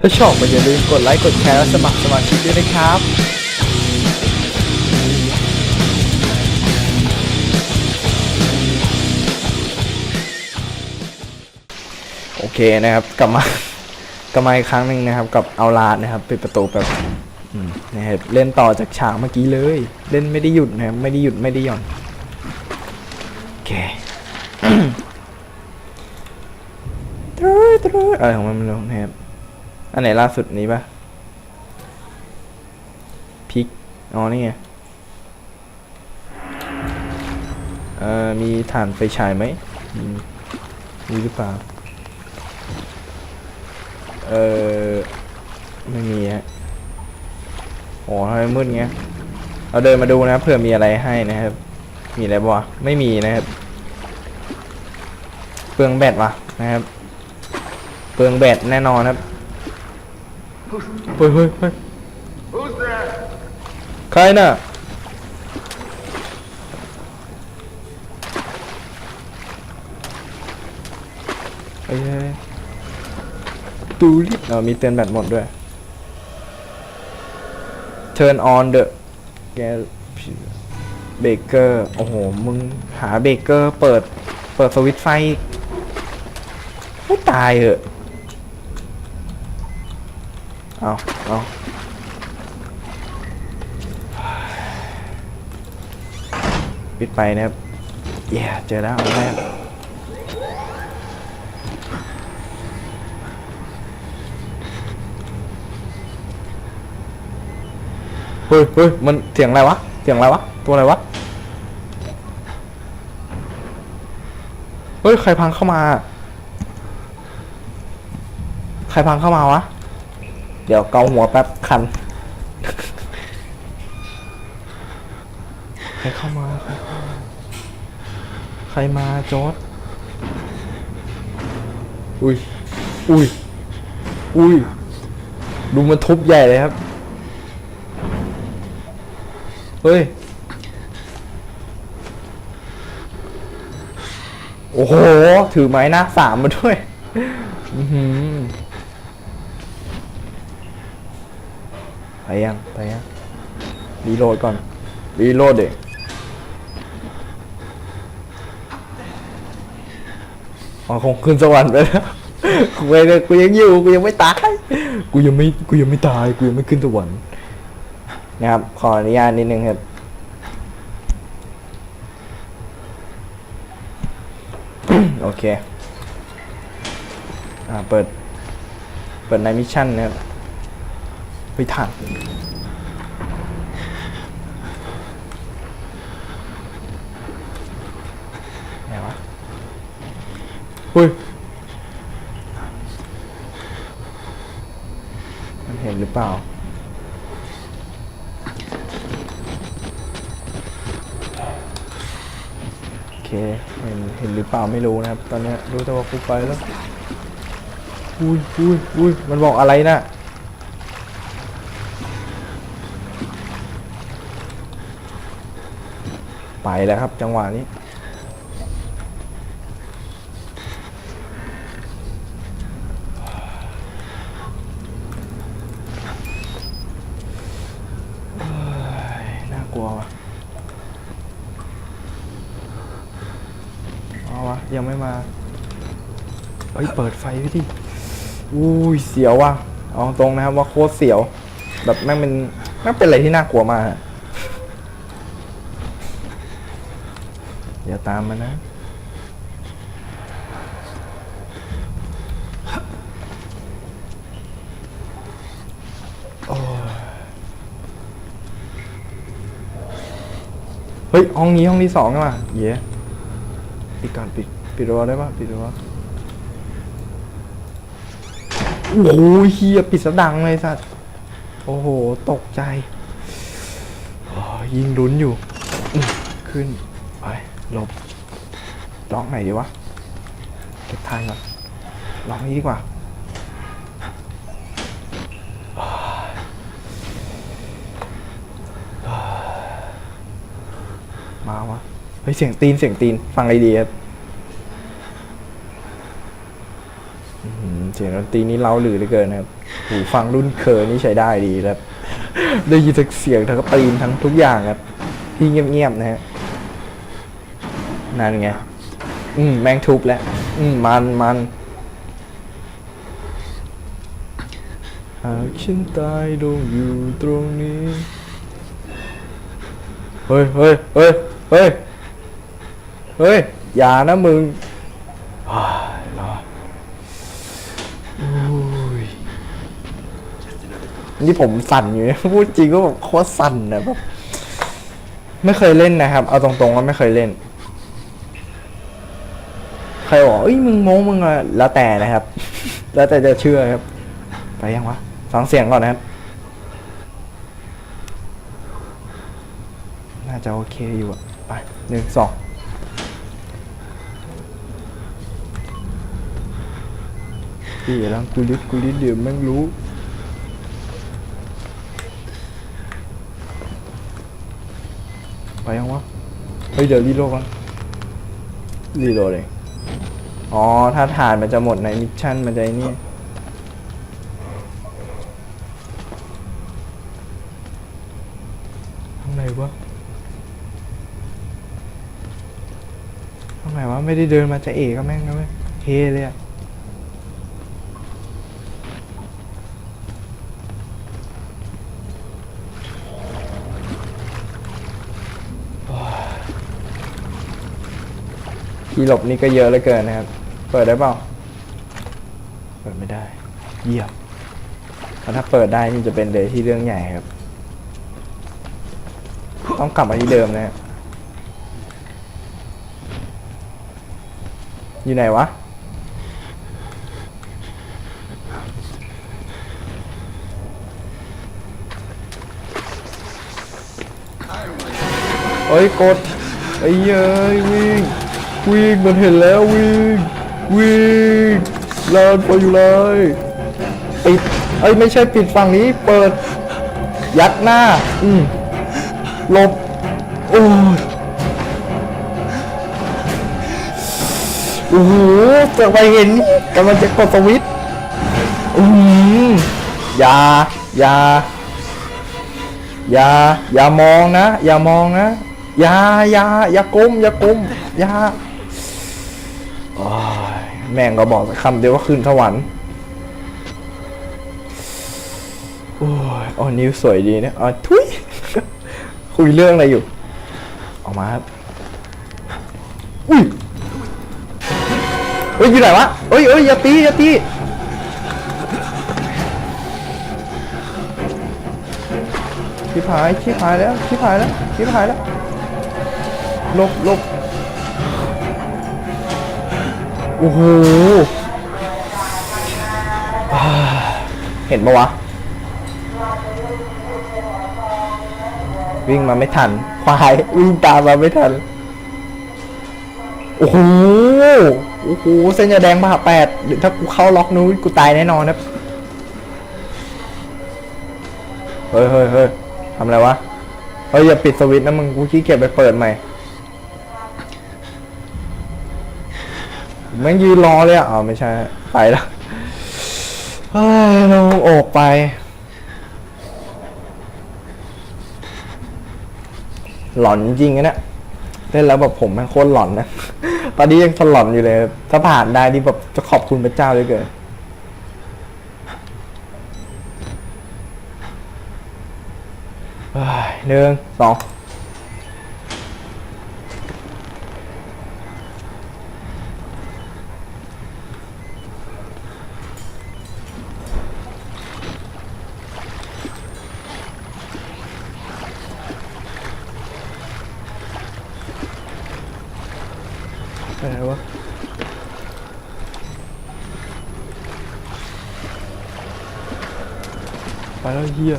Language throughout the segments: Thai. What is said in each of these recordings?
ถ้าชอบก็อย่าลืมกดไลค์กดแชร์และสมัครสมาชิกด้วยนะครับโอเคนะครับ กลับมากลับมาอีกครั้งหนึ่งนะครับ กับเอาลาดนะครับปิดประตูแบบอืมนะครับเล่นต่อจากฉากเมื่อกี้เลย เล่นไม่ได้หยุดนะครับไม่ได้หยุดไม่ได้หย่อนโอเค ตรูตรูอะไรของมันไม่รู้นะครับ อันไหนล่าสุดนี้ปะพิก อ๋อ นี่ไง เอ่อ มีฐานไฟฉายไหมมีมีหรือเปล่า เออไม่มีฮะ โอ้ทำไมมืดเงี้ย เราเดินมาดูนะเผื่อมีอะไรให้นะครับ มีอะไรบ้วะไม่มีนะครับ เปลืองแบตวะนะครับ เปลืองแบตแน่นอนครับ เฮ้ยเฮ้ยเฮ้ยใครน่ะเฮ้ยเฮ้ยตูริเออมีเตือนแบตหมดด้วย Turn on the gas baker โอ้โห มึงหาเบเกอร์เปิด เปิดสวิตช์ไฟไม่ตายเหอะ เอาเอาปิดไปนะครับเย้เจอแล้วอันแรกเฮ้ยเฮ้ยมันเสียงอะไรวะ เสียงอะไรวะ ตัวอะไรวะ เฮ้ย ใครพังเข้ามา ใครพังเข้ามาวะ เดี๋ยวเกาหัวแป๊บคัน ใครเข้ามา ใครเข้ามาใครมาโจอดอุ้ย อุ้ย อุ้ย ดูมันทุบใหญ่เลยครับ เฮ้ย โอ้โห ถือไม้หน้าสามมาด้วย อือหือ ไปยังไปยังรีโหลดก่อนรีโหลดเด็กอ๋อคงขึ้นสวรรค์ไปแล้วกูไม่ได้กูยังอยู่กูยังไม่ตายกูยังไม่กูยังไม่ตายกูยังไม่ขึ้นสวรรค์นะครับขออนุญาตนิดนึงครับโอเคอ่าเปิด เปิดในมิชชั่นนะครับ ไปทันไหนวะอุ้ย มันเห็นหรือเปล่า โอเค เห็นเห็นหรือเปล่าไม่รู้นะครับ ตอนนี้รู้แต่ว่ากูไปแล้ว อุ้ยอุ้ยอุ้ยมันบอกอะไรนะ่ะ ไปแล้วครับ จังหวะนี้ น่ากลัวว่ะเอาวะ ยังไม่มาเฮ้ย เปิดไฟไว้ดิอุ้ย เสียวว่ะ เอาตรงนะครับว่าโคตรเสียว แบบแม่งเป็นแม่งเป็นอะไรที่น่ากลัวมาก อย่าตามมานะ เฮ้ย ห้องนี้ห้องที่สองอะเย้ปิดก่อนปิด ปิดรั้วได้ปะปิดรั้วโอ้โหเฮียปิดสะดังเลยสัตว์ โอ้โห ตกใจ ยิงลุ้นอยู่ ขึ้น ลบล็อกไหนดีวะ เก็บทานก่อนล็อกนี้ดีกว่ามาวะเฮ้ยเสียงตีนเสียงตีน ฟังอะไรดีครับเสียงดนตรีนี้เล้าหรือเหลือเกินนะครับหูฟังรุ่นเคอร์นี่ใช้ได้ดีครับ ได้ยินทั้งเสียงทั้งตีนทั้งทุกอย่างครับที่เงียบๆนะฮะ นั่นไง อืมแมงทุบแล้ว อืมมันมันหากฉันตายลงอยู่ตรงนี้ เฮ้ยเฮ้ยเฮ้ยเฮ้ยเฮ้ย อย่านะมึงว้ายรอดอุ้ยนี่ผมสั่นอยู่นะพูดจริงก็แบบโคตรสั่นนะแบบไม่เคยเล่นนะครับ เอาตรงๆว่าไม่เคยเล่น ใครบอกเอ้ยมึงโม้มึงอะแล้วแต่นะครับ แล้วแต่จะเชื่อครับ ไปยังวะฟังเสียงก่อนนะครับ น่าจะโอเคอยู่อะไปหนึ่งสองพี่อย่าลังกูลิดกูลิดเดี๋ยวแม่งรู้ไปยังวะ เฮ้ยเดี๋ยวรีโหลดก่อนรีโหลดเลย อ๋อ ถ้าฐานมันจะหมดในมิชชั่นมันจะไอ้นี่ทำไมวะทำไมวะไม่ได้เดินมาจะเอกก็แม่งนะเว้ยเฮเลยอะ ที่หลบนี่ก็เยอะเหลือเกินนะครับ เปิดได้เปล่า เปิดไม่ได้ เยี่ยมถ้าเปิดได้นี่จะเป็นเลยที่เรื่องใหญ่ครับ ต้องกลับมาที่เดิมนะฮะอยู่ไหนวะเอ้ยกดไอ้เย้ยวิ่ง วิ่งมันเห็นแล้ววิ่งวิ่งเลินไปอยู่เลยปิดเอ้ยไม่ใช่ปิดฝั่งนี้เปิด ยัดหน้า อืมลบโอ้ยโอ้โหจะไปเห็นกำลังจะกดสวิตอืมอย่าอย่าอย่าอย่ามองนะ อย่ามองนะ อย่าอย่าอย่าก้มอย่าก้มอย่าโอ้ย แม่งก็บอกคำเดียวว่าขึ้นสวรรค์โอ้ยอ๋อนิ้วสวยดีนะอ๋อทุย คุยเรื่องอะไรอยู่ ออกมาครับอุ้ยเฮ้ยอยู่ไหนวะเอ้ยเอ้ยอย่าตีอย่าตีชิบหายชิบหายแล้วชิบหายแล้วชิบหายแล้วหลบหลบ โอ้โห เห็นปะวะ วิ่งมาไม่ทัน ควาย วิ่งตามมาไม่ทัน โอ้โห โอ้โห เส้นยาแดงผ่าแปดถ้ากูเข้าล็อกนู้นกูตายแน่นอนนะเฮ้ยเฮ้ยเฮ้ยทำอะไรวะ เฮ้ย อย่าปิดสวิตช์นะมึง กูขี้เกียจไปเปิดใหม่ แม่งยืนรอเลยอะอ๋อไม่ใช่ไปแล้วเฮ้ยเราออกไป หลอนจริงนะเนี่ยเล่นแล้วแบบผมแม่งโคตรหลอนนะ ตอนนี้ยังสลอนอยู่เลย ถ้าผ่านได้นี่แบบจะขอบคุณพระเจ้าเลยเกินเฮ้ยหนึ่งสอง ไปไหนวะไปแล้วเฮีย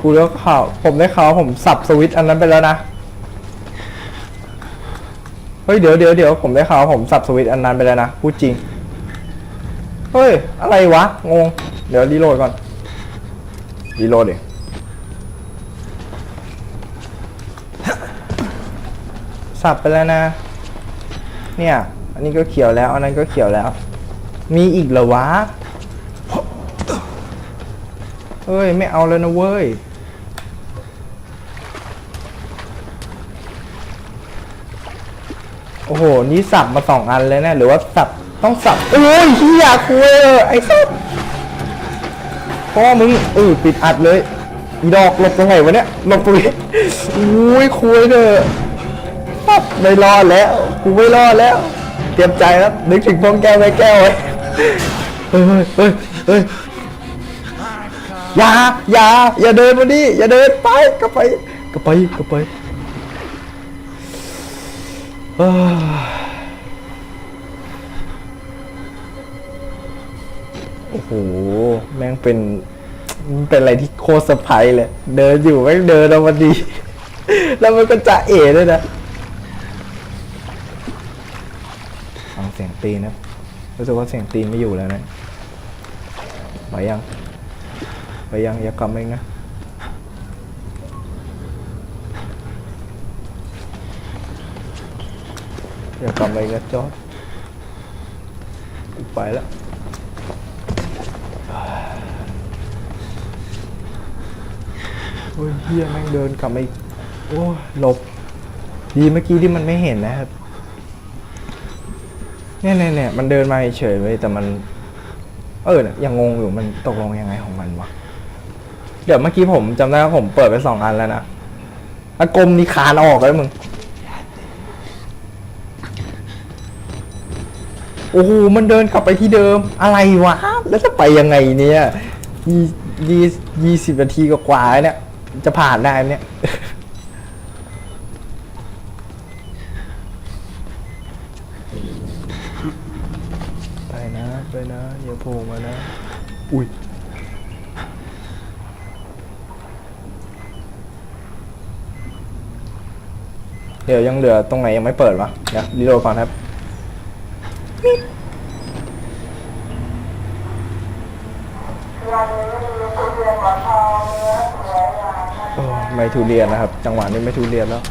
กูแล้วข่าวผมได้ข่าวผมสับสวิตช์อันนั้นไปแล้วนะ เฮ้ยเดี๋ยวเดี๋ยวเดี๋ยวผมได้ข่าวผมสับสวิตช์อันนั้นไปแล้วนะพูดจริง เฮ้ย อะไรวะ งง เดี๋ยวรีโหลดก่อนรีโหลดดิ สับไปแล้วนะ เนี่ย อันนี้ก็เขียวแล้ว อันนั้นก็เขียวแล้ว มีอีกเหรอวะเฮ้ย ไม่เอาเลยนะเว้ย โอ้โห นี่สับมาสองอันเลยนะ หรือว่าสับ ต้องสับโอ้ยเฮียคุยเออไอ้สับพ่อมึงเออปิดอัดเลย อีดอกหลบตรงไหนวะเนี่ย หลบตรงนี้อุ้ยคุยเถอะ ไม่รอดแล้ว กูไม่รอดแล้ว เตรียมใจแล้ว นึกถึงพวงแก้วไว้แก้วไว้เฮ้ยเฮ้ยเฮ้ยอย่าอย่าอย่าเดินมาดิอย่าเดินไปก็ไปก็ไปก็ไปเอ้ยโอ้โห แม่งเป็น เป็นอะไรที่โคตรเซอร์ไพรส์เลย เดินอยู่แม่งเดินออกมาดี แล้วมันก็จะเอ๋ด้วยนะ ฟังเสียงตีนะรู้สึกว่าเสียงตีนไม่อยู่แล้วนะไปยังไปยังอย่ากลับมาอีกนะอย่ากลับมาอีกนะจอดไปแล้วโอ้ยเฮียแม่งเดินกลับมาอีกโอ้หลบดีเมื่อกี้ที่มันไม่เห็นนะครับ เนี่ยเนี่ยเนี่ยมันเดินมาเฉยเลยแต่มัน เออเนี่ยยังงงอยู่มันตกลงยังไงของมันวะเดี๋ยวเมื่อกี้ผมจำได้ว่าผมเปิดไปสองอันแล้วนะอากลมนี่คานออกแล้วมึง โอ้โหมันเดินกลับไปที่เดิมอะไรวะ แล้วจะไปยังไงเนี่ยยี่ยี่ยี่สิบนาทีกว่าๆเนี่ย จะผ่านได้เนี่ย ไปนะ ไปนะ อย่าโผล่มานะ อุ้ยเดี๋ยวยังเหลือตรงไหนยังไม่เปิดวะเดี๋ยวรีโหลดก่อนครับ โอ้ไม่ทุเรียนนะครับ จังหวะนี้ไม่ทุเรียนแล้ว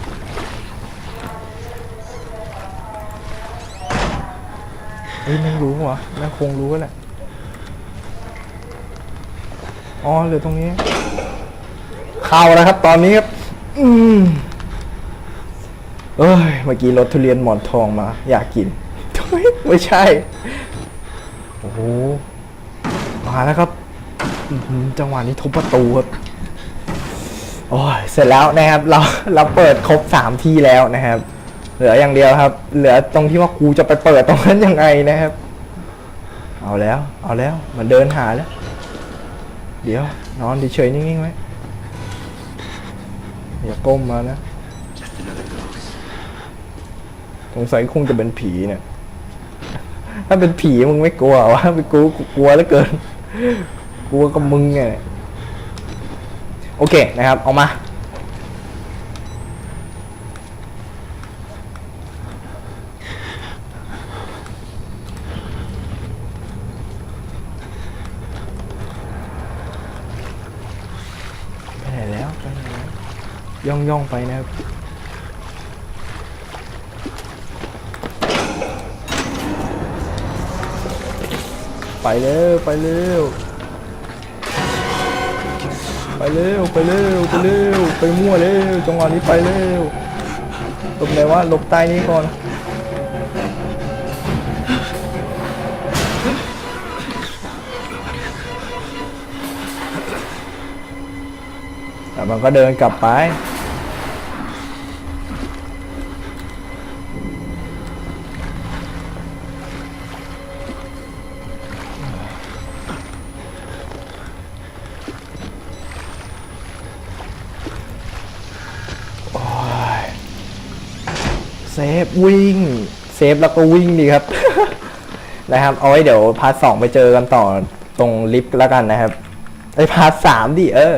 เฮ้ยแม่งรู้ปะวะแม่งคงรู้แหละ อ๋อเหลือตรงนี้ เข้าแล้วครับ ตอนนี้ครับ อืมเอ้ย เมื่อกี้รถทุเรียนหมอนทองมา อยากกินทุยไม่ใช่ โอ้โห มาแล้วครับ จังหวะนี้ทุบประตูครับ โอ้ย เสร็จแล้วนะครับ เรา เราเปิดครบสามที่แล้วนะครับ เหลืออย่างเดียวครับ เหลือตรงที่ว่ากูจะไปเปิดตรงนั้นยังไงนะครับ เอาแล้ว เอาแล้ว มันเดินหาแล้ว เดี๋ยว นอนเฉยๆนิ่งๆไว้อย่าก้มมานะสงสัยคงจะเป็นผีเนี่ย ถ้าเป็นผีมึงไม่กลัววะเป็นกูกูกลัวเหลือเกิน กลัวกับมึงไง โอเคนะครับ เอามา ไปไหนแล้วไปไหนแล้ว ย่องย่องไปนะครับไปเร็วไปเร็วไปเร็วไปเร็วไปเร็วไปมั่วเร็วจังหวะนี้ไปเร็วหลบไหนวะหลบใต้นี้ก่อนแต่มันก็เดินกลับไป ฟวิ่งเซฟแล้วก็วิ่งดีครับ นะครับเอาไว้เดี๋ยวพาร์ทสองไปเจอกันต่อตรงลิฟต์แล้วกันนะครับไอพาร์ทสามดิเออ